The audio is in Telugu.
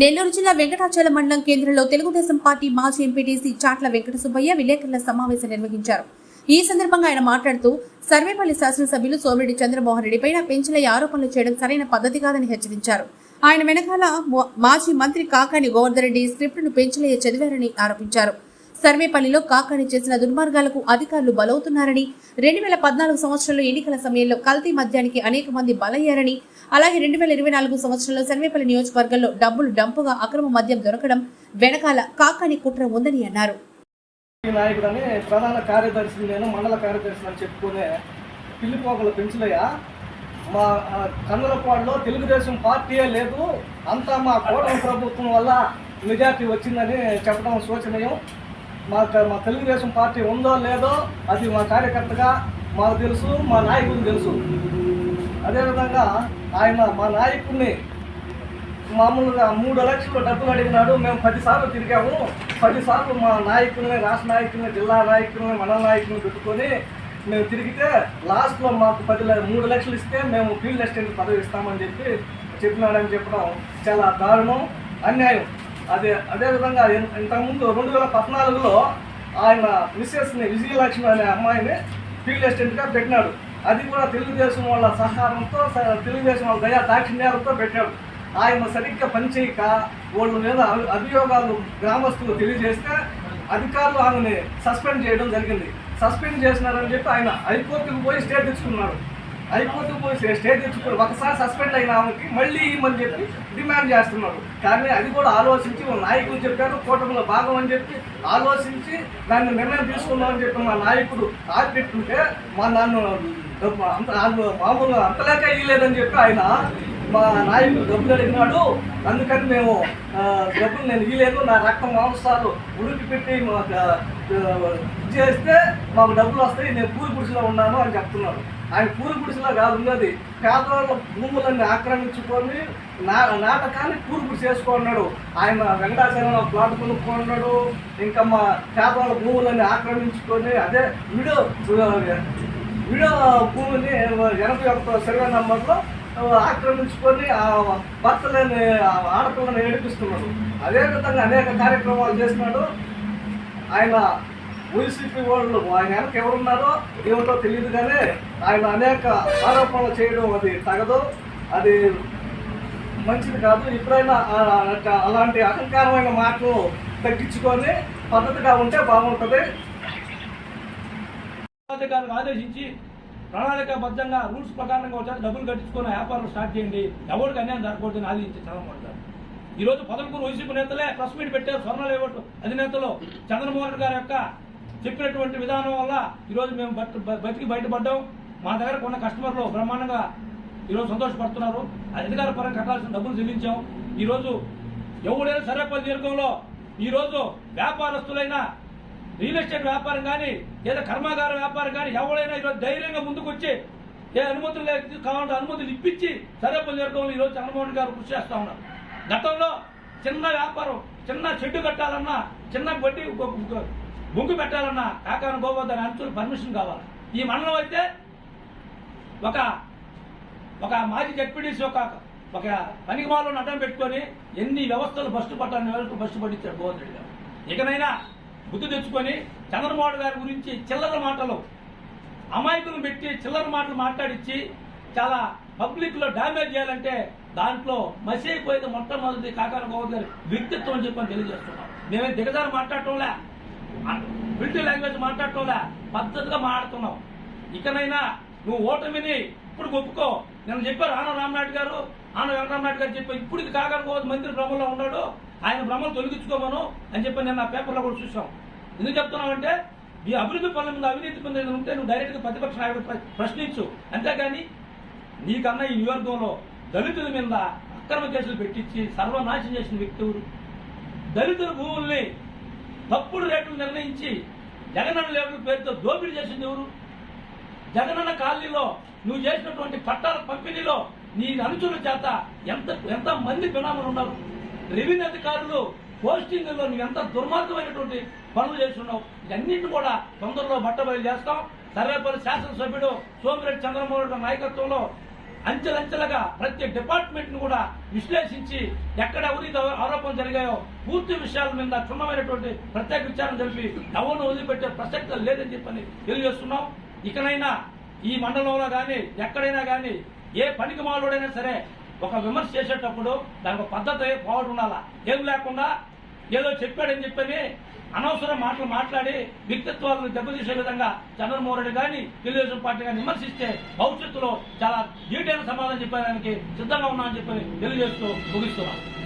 నెల్లూరు జిల్లా వెంకటాచల మండలం కేంద్రంలో తెలుగుదేశం పార్టీ మాజీ ఎంపీటీసీ చాట్ల వెంకట సుబ్బయ్య విలేకరుల సమావేశం నిర్వహించారు. ఈ సందర్భంగా ఆయన మాట్లాడుతూ సర్వేపల్లి శాసనసభ్యులు సోమిరెడ్డి చంద్రమోహన్ రెడ్డిపైన పెంచలయ్య ఆరోపణలు చేయడం సరైన పద్ధతి కాదని హెచ్చరించారు. ఆయన వెనకాల మాజీ మంత్రి కాకాని గోవర్ధన్ రెడ్డి స్క్రిప్టును పెంచలయ్య చదివారని ఆరోపించారు. సర్వేపల్లిలో కాకాని చేసిన దుర్మార్గాలకు అధికారులు బలవుతున్నారని రెండు వేల పద్నాలుగు సంవత్సరంలో ఎన్నికల సమయంలో కల్తీ మద్యానికి అనేక మంది బలయ్యారని అలాగే రెండు వేల ఇరవై నాలుగు సంవత్సరంలో సర్వేపల్లి నియోజకవర్గంలో డబ్బులు డంపుగా అక్రమ మద్యం దొరకడం వెనకాల కాకాని కుట్ర ఉందని అన్నారు. నాయకుడని ప్రధాన కార్యదర్శి నేను మండల కార్యదర్శి అని చెప్పుకునే పిల్లిపోకల పెంచులయ్య మా ఆ, కందలపాడులో తెలుగుదేశం పార్టీయే లేదు అంతా మా కూటమి ప్రభుత్వం వల్ల మెజార్టీ వచ్చిందని చెప్పడం శోచనీయం. మా మా తెలుగుదేశం పార్టీ ఉందో లేదో అది మా కార్యకర్తగా మాకు తెలుసు మా నాయకులకు తెలుసు. అదేవిధంగా ఆయన మా నాయకుడిని మామూలుగా మూడు లక్షలు డబ్బులు అడిగినాడు మేము పదిసార్లు తిరిగాము. పదిసార్లు మా నాయకుల్ని రాష్ట్ర నాయకుల్ని జిల్లా నాయకుల్ని మండల నాయకుల్ని పెట్టుకొని మేము తిరిగితే లాస్ట్లో మాకు పది మూడు లక్షలు ఇస్తే మేము ఫీల్డ్ అసిస్టెంట్ పదవి ఇస్తామని చెప్పి చెప్పినాడని చెప్పడం చాలా దారుణం అన్యాయం. అదే అదేవిధంగా ఇన్- ఇంతకుముందు రెండు వేల పద్నాలుగులో ఆయన మిస్సెస్ని విజయలక్ష్మి అనే అమ్మాయిని ఫీల్డ్ అసిస్టెంట్గా పెట్టినాడు. అది కూడా తెలుగుదేశం వాళ్ళ సహకారంతో స- తెలుగుదేశం వాళ్ళ దయా దాక్షిణ్యాలతో పెట్టాడు. ఆయన సరిగ్గా పనిచేయక వాళ్ళ మీద అభియోగాలు గ్రామస్తులు తెలియజేస్తే అధికారులు ఆమెని సస్పెండ్ చేయడం జరిగింది. సస్పెండ్ చేసినారని చెప్పి ఆయన హైకోర్టుకు పోయి స్టే తెచ్చుకున్నాడు. అయిపోతూ పోయి స్టే- తెచ్చుకోరు తెచ్చుకుని ఒకసారి సస్పెండ్ అయిన ఆమెకి మళ్ళీ ఇవ్వమని చెప్పి డిమాండ్ చేస్తున్నారు. కానీ అది కూడా ఆలోచించి వాళ్ళ నాయకులు చెప్పారు కూటమిలో భాగం అని చెప్పి ఆలోచించి దాన్ని నిర్ణయం తీసుకుందామని చెప్పి మా నాయకుడు ఆపెట్టుంటే మా నన్ను మామూలుగా అంతలేక ఇవ్వలేదని చెప్పి ఆయన మా నాయకుడు డబ్బులు అడిగినాడు. అందుకని మేము డబ్బులు నేను ఇవ్వలేదు నా రక్త మాంసాలు ఉడికి పెట్టి మాకు చేస్తే మాకు డబ్బులు వస్తాయి. నేను పూరి గుడిసెలో ఉన్నాను అని చెప్తున్నాడు. ఆయన పూరి గుడిసెలో కాదు ఉన్నది పేదవాళ్ళ భూములన్నీ ఆక్రమించుకొని నా నాటకాన్ని పూరి గుడిసె చేసుకున్నాడు ఆయన వెంకటాచలం ప్లాట్ కొనుక్కున్నాడు. ఇంకా మా పేదవాళ్ళ భూములన్నీ ఆక్రమించుకొని అదే వీడియో విడో భూమిని ఎనభై ఒక్క సర్వే నంబర్లో ఆక్రమించుకొని ఆ భర్తలని ఆ ఆడపిల్లని ఏడిపిస్తున్నాడు. అదేవిధంగా అనేక కార్యక్రమాలు చేస్తున్నాడు ఆయన వైసీపీ వాళ్ళు ఆయన వెనక ఎవరున్నారో ఏమిటో తెలియదు కానీ ఆయన అనేక ఆరోపణలు చేయడం అది తగదు. అది మంచిది కాదు. ఎప్పుడైనా అలాంటి అహంకారమైన మాటలు తగ్గించుకొని పద్ధతిగా ఉంటే బాగుంటుంది. అధికారులకు ఆదేశించి ప్రణాళికాబద్ధంగా రూల్స్ ప్రకారంగా వచ్చారు. డబ్బులు కట్టించుకున్న వ్యాపారం స్టార్ట్ చేయండి. ఎవరికి అన్యాయం జరగకూడదని ఆదేశించి చదవమంటారు. ఈ రోజు పదకొండు వైసీపీ నేతలే ప్రెస్ మీట్ పెట్టారు. స్వర్ణ లేవట్ అధినేతలు చంద్రమోహన్ గారి యొక్క చెప్పినటువంటి విధానం వల్ల ఈరోజు మేము బట్- బతికి బయటపడ్డాం. మా దగ్గర కొన్న కస్టమర్లు బ్రహ్మాండంగా ఈరోజు సంతోషపడుతున్నారు. అధికార పరంగా కట్టాల్సిన డబ్బులు చెల్లించాం. ఈరోజు ఎవడైనా సర్వేపల్లి దీర్ఘంలో ఈరోజు వ్యాపారస్తులైన రియల్ ఎస్టేట్ వ్యాపారం కానీ లేదా కర్మాగార వ్యాపారం కానీ ఎవరైనా ఈరోజు ధైర్యంగా ముందుకు వచ్చి ఏ అనుమతులు లేకపోతే కావాలంటే అనుమతులు ఇప్పించి సరేపల్లి వర్గంలో ఈరోజు చంద్రబాబు గారు కృషి చేస్తా ఉన్నారు. గతంలో చిన్న వ్యాపారం చిన్న షెడ్డు కట్టాలన్నా చిన్న బట్టి బొంగు పెట్టాలన్నా కాకాన గోవర్ధన్ అంచులు పర్మిషన్ కావాలి. ఈ మండలం అయితే ఒక ఒక మాజీ జడ్పీడీసీ ఒక ఒక పనికి మాలో అడ్డం పెట్టుకొని ఎన్ని వ్యవస్థలు బస్సు పట్టాలని వ్యవస్థలు బస్సు పట్టించారు గోవర్ధన్ రెడ్డి గారు? ఇకనైనా గుర్తు తెచ్చుకొని చంద్రబాబు గారి గురించి చిల్లర మాటలు అమాయకులను పెట్టి చిల్లర మాటలు మాట్లాడించి చాలా పబ్లిక్లో డ్యామేజ్ చేయాలంటే దాంట్లో మసి అయిపోయేది మొట్టమొదటి కాకాల గోవర్ధన్ గారి వ్యక్తిత్వం అని చెప్పని తెలియజేస్తున్నాం. మేమే దిగజారు మాట్లాడటంలే బిల్టీ లాంగ్వేజ్ మాట్లాడటంలే పద్ధతిగా మాట్లాడుతున్నాం. ఇకనైనా నువ్వు ఓటమిని ఇప్పుడు ఒప్పుకో. నేను చెప్పారు ఆన రామనాయుడు గారు ఆన వెంకటరామనాయుడు గారు చెప్పారు ఇప్పుడు ఇది కాకరకోవద్దు మంత్రి భ్రమంలో ఉన్నాడు ఆయన భ్రమలు తొలగించుకోమను అని చెప్పి నేను నా పేపర్లో కూడా చూసాం ఎందుకు చెప్తున్నావంటే ఈ అభివృద్ధి పనుల మీద అవినీతి పనులు ఉంటే నువ్వు డైరెక్ట్గా ప్రతిపక్ష నాయకుడు ప్రశ్నించు. అంతేగాని నీకన్నా ఈ నియోజకంలో దళితుల మీద అక్రమ కేసులు పెట్టించి సర్వనాశం చేసిన వ్యక్తి దళితుల భూముల్ని తప్పుడు రేట్లు నిర్ణయించి జగనన్న లేబుల్ పేరుతో దోపిడీ చేసింది ఎవరు? జగనన్న కాలనీలో నువ్వు చేసినటువంటి పట్టాల పంపిణీలో నీ అనుచరుల చేత ఎంత ఎంత మంది బినాములు ఉన్నారు? రెవెన్యూ అధికారులు పోస్టింగ్లో నువ్వు ఎంత దుర్మార్గమైనటువంటి పనులు చేస్తున్నావు? ఇవన్నింటిని కూడా తొందరలో బట్టబయలు చేస్తాం. సర్వేపల్లి శాసనసభ్యుడు సోమిరెడ్డి చంద్రమోహన్ రెడ్డి నాయకత్వంలో అంచెలంచెలుగా ప్రతి డిపార్ట్మెంట్ను కూడా విశ్లేషించి ఎక్కడ అవినీతి ఆరోపణలు జరిగాయో పూర్తి విషయాల మీద క్షుణ్ణమైనటువంటి ప్రత్యేక విచారణ జరిపి ఎవరిని వదిలిపెట్టే ప్రసక్తి లేదని చెప్పని తెలియజేస్తున్నాం. ఇకనైనా ఈ మండలంలో కానీ ఎక్కడైనా కానీ ఏ పనికి మాలోడైనా సరే ఒక విమర్శ చేసేటప్పుడు దానికి ఒక పద్ధతి పోవడం ఉండాలా? ఏం లేకుండా ఏదో చెప్పాడని చెప్పని అనవసరం మాటలు మాట్లాడి వ్యక్తిత్వాలను దెబ్బతీసే విధంగా చంద్రమోహన్ రెడ్డి కానీ తెలుగుదేశం పార్టీ కానీ విమర్శిస్తే భవిష్యత్తులో చాలా డీటెయిల్ సమాధానం చెప్పడానికి సిద్ధంగా ఉన్నామని చెప్పని తెలియజేస్తూ ముగిస్తున్నాను.